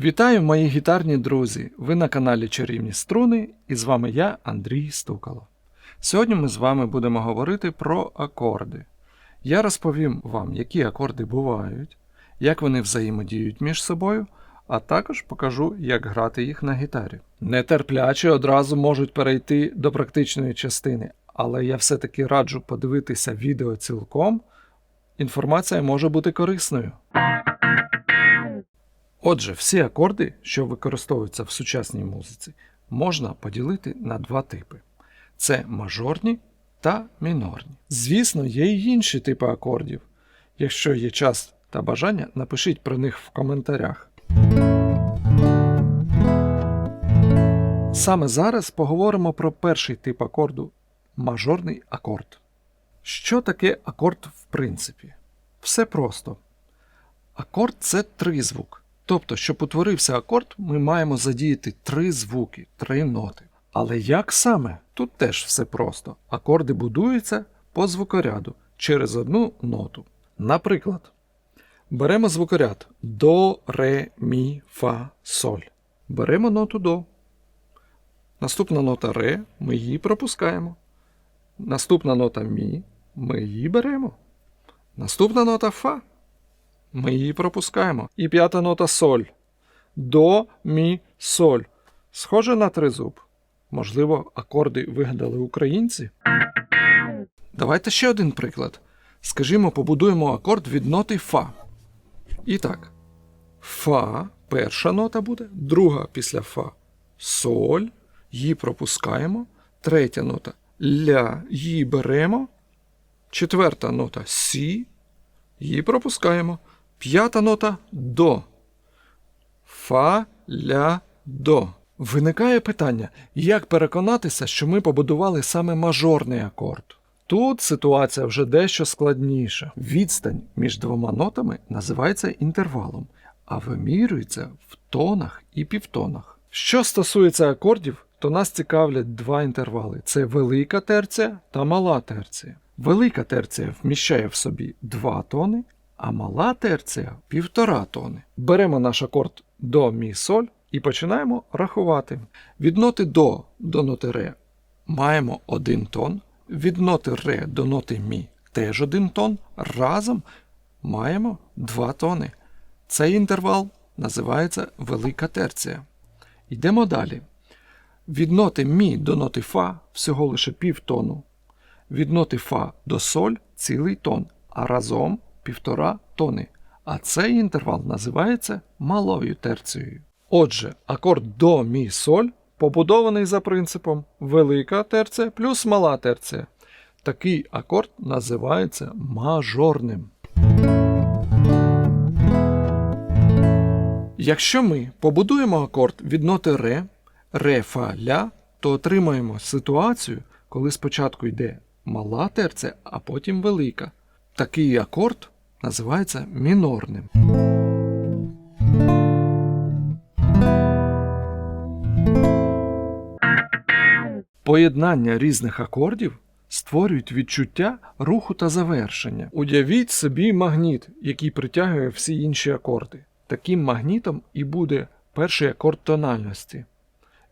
Вітаю, мої гітарні друзі! Ви на каналі Чарівні Струни, і з вами я, Андрій Стукало. Сьогодні ми з вами будемо говорити про акорди. Я розповім вам, які акорди бувають, як вони взаємодіють між собою, а також покажу, як грати їх на гітарі. Нетерплячі одразу можуть перейти до практичної частини, але я все-таки раджу подивитися відео цілком. Інформація може бути корисною. Отже, всі акорди, що використовуються в сучасній музиці, можна поділити на два типи: це мажорні та мінорні. Звісно, є й інші типи акордів. Якщо є час та бажання, напишіть про них в коментарях. Саме зараз поговоримо про перший тип акорду мажорний акорд. Що таке акорд в принципі? Все просто. Акорд це тризвук. Тобто, щоб утворився акорд, ми маємо задіяти три звуки, три ноти. Але як саме? Тут теж все просто. Акорди будуються по звукоряду через одну ноту. Наприклад, беремо звукоряд до, ре, мі, фа, соль. Беремо ноту до. Наступна нота ре, ми її пропускаємо. Наступна нота мі, ми її беремо. Наступна нота фа. Ми її пропускаємо. І п'ята нота соль. До, мі, соль. Схоже на тризуб. Можливо, акорди вигадали українці. Давайте ще один приклад. Скажімо, побудуємо акорд від ноти Фа. І так. Фа перша нота буде, друга після Фа соль. Її пропускаємо. Третя нота ля, її беремо. Четверта нота Сі. Її пропускаємо. П'ята нота до. Фа, ля, до. Виникає питання, як переконатися, що ми побудували саме мажорний акорд. Тут ситуація вже дещо складніша. Відстань між двома нотами називається інтервалом, а вимірюється в тонах і півтонах. Що стосується акордів, то нас цікавлять два інтервали: це велика терція та мала терція. Велика терція вміщає в собі два тони, а мала терція півтора тони. Беремо наш акорд до мі соль і починаємо рахувати. Від ноти до до ноти ре маємо один тон, від ноти ре до ноти мі теж один тон. Разом маємо два тони. Цей інтервал називається велика терція. Йдемо далі. Від ноти мі до ноти фа всього лише півтону. Від ноти фа до соль цілий тон, а разом півтора тони. А цей інтервал називається малою терцією. Отже, акорд до мі соль побудований за принципом велика терція плюс мала терція. Такий акорд називається мажорним. Якщо ми побудуємо акорд від ноти ре, ре, фа, ля, то отримаємо ситуацію, коли спочатку йде мала терція, а потім велика. Такий акорд називається мінорним. Поєднання різних акордів створюють відчуття руху та завершення. Уявіть собі магніт, який притягує всі інші акорди. Таким магнітом і буде перший акорд тональності.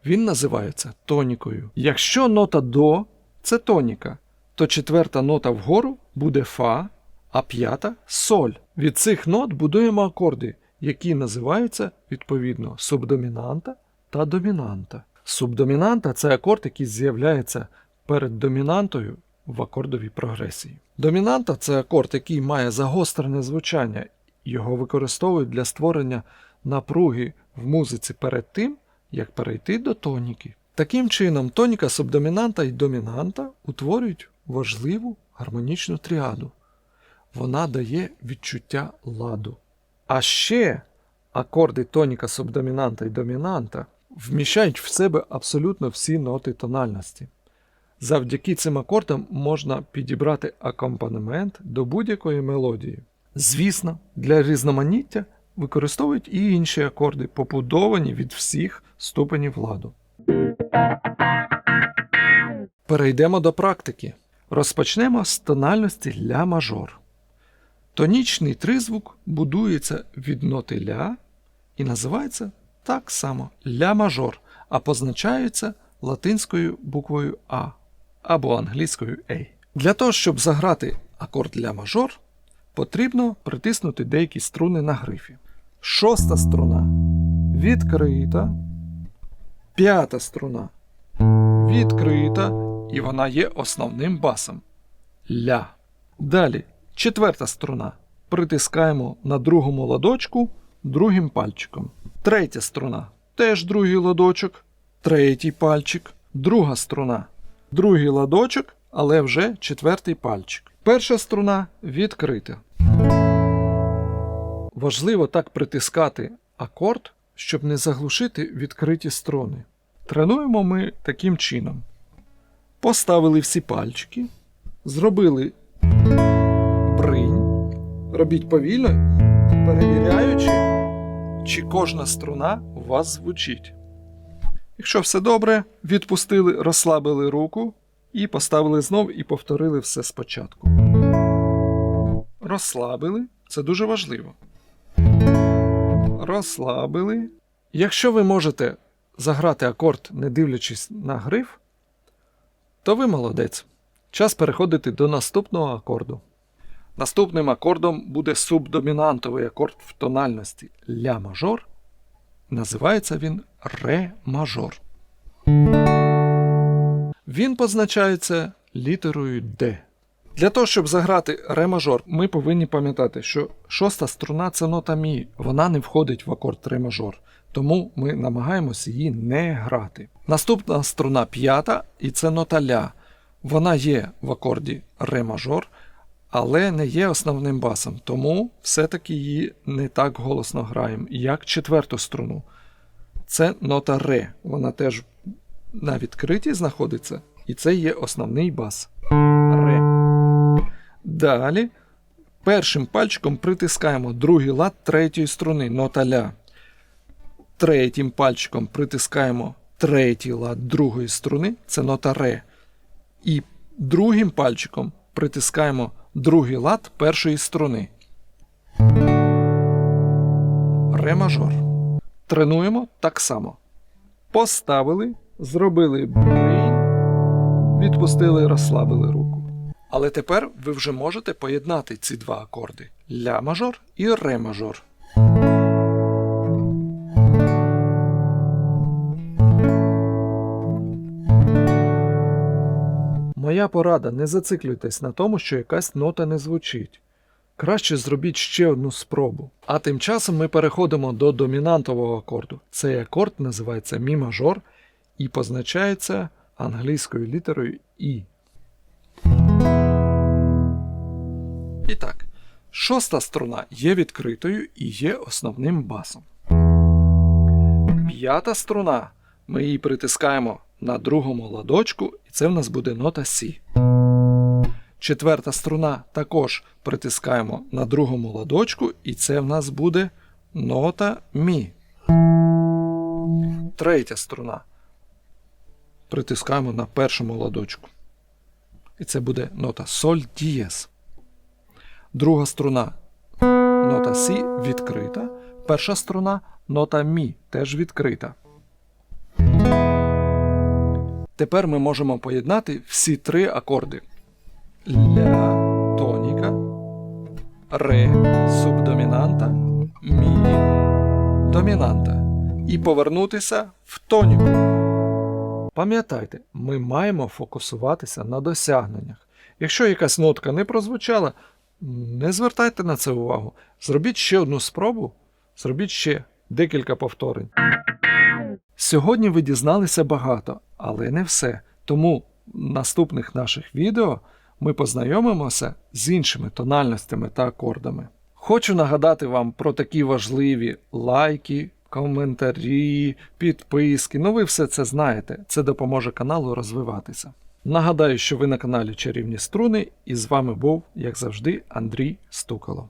Він називається тонікою. Якщо нота до це тоніка, то четверта нота вгору буде фа, а п'ята соль. Від цих нот будуємо акорди, які називаються відповідно субдомінанта та домінанта. Субдомінанта це акорд, який з'являється перед домінантою в акордовій прогресії. Домінанта це акорд, який має загострене звучання, його використовують для створення напруги в музиці перед тим, як перейти до тоніки. Таким чином, тоніка субдомінанта і домінанта утворюють важливу гармонічну тріаду. Вона дає відчуття ладу. А ще акорди тоніка субдомінанта і домінанта вміщають в себе абсолютно всі ноти тональності. Завдяки цим акордам можна підібрати акомпанемент до будь-якої мелодії. Звісно, для різноманіття використовують і інші акорди, побудовані від всіх ступенів ладу. Перейдемо до практики. Розпочнемо з тональності ля мажор. Тонічний тризвук будується від ноти ля і називається так само ля мажор, а позначається латинською буквою А або англійською A. Для того, щоб заграти акорд ля мажор, потрібно притиснути деякі струни на грифі. Шоста струна відкрита, п'ята струна відкрита, і вона є основним басом. Ля. Далі четверта струна. Притискаємо на другому ладочку другим пальчиком. Третя струна. Теж другий ладочок, третій пальчик, друга струна. Другий ладочок, але вже четвертий пальчик. Перша струна відкрита. Важливо так притискати акорд, щоб не заглушити відкриті струни. Тренуємо ми таким чином. Поставили всі пальчики, зробили бринь, робіть повільно, перевіряючи, чи кожна струна у вас звучить. Якщо все добре, відпустили, розслабили руку і поставили знов і повторили все спочатку. Розслабили, це дуже важливо. Розслабили. Якщо ви можете заграти акорд, не дивлячись на гриф, то ви молодець. Час переходити до наступного акорду. Наступним акордом буде субдомінантовий акорд в тональності ля мажор. Називається він ре мажор. Він позначається літерою D. Для того, щоб заграти ре мажор, ми повинні пам'ятати, що шоста струна це нота мі, вона не входить в акорд ре мажор, тому ми намагаємося її не грати. Наступна струна п'ята, і це нота ля. Вона є в акорді ре мажор, але не є основним басом, тому все-таки її не так голосно граємо, як четверту струну. Це нота ре. Вона теж на відкритій знаходиться, і це є основний бас. Далі першим пальчиком притискаємо другий лад третьої струни, нота ля. Третім пальчиком притискаємо третій лад другої струни, це нота ре. І другим пальчиком притискаємо другий лад першої струни. Ре мажор. Тренуємо так само. Поставили, зробили бринь, відпустили, розслабили руку. Але тепер ви вже можете поєднати ці два акорди ля мажор і ре мажор. Моя порада не зациклюйтесь на тому, що якась нота не звучить. Краще зробіть ще одну спробу. А тим часом ми переходимо до домінантового акорду. Цей акорд називається мі мажор і позначається англійською літерою І. І так, шоста струна є відкритою і є основним басом. П'ята струна. Ми її притискаємо на другому ладочку, і це в нас буде нота Сі. Четверта струна також притискаємо на другому ладочку, і це в нас буде нота Мі. Третя струна. Притискаємо на першому ладочку. І це буде нота Соль дієс. Друга струна нота Сі відкрита. Перша струна нота Мі теж відкрита. Тепер ми можемо поєднати всі три акорди: Ля тоніка, Ре субдомінанта, Мі домінанта. І повернутися в тоніку. Пам'ятайте, ми маємо фокусуватися на досягненнях. Якщо якась нотка не прозвучала, не звертайте на це увагу. Зробіть ще одну спробу, зробіть ще декілька повторень. Сьогодні ви дізналися багато, але не все. Тому в наступних наших відео ми познайомимося з іншими тональностями та акордами. Хочу нагадати вам про такі важливі лайки, коментарі, підписки. Ну ви все це знаєте. Це допоможе каналу розвиватися. Нагадаю, що ви на каналі Чарівні Струни, і з вами був, як завжди, Андрій Стукало.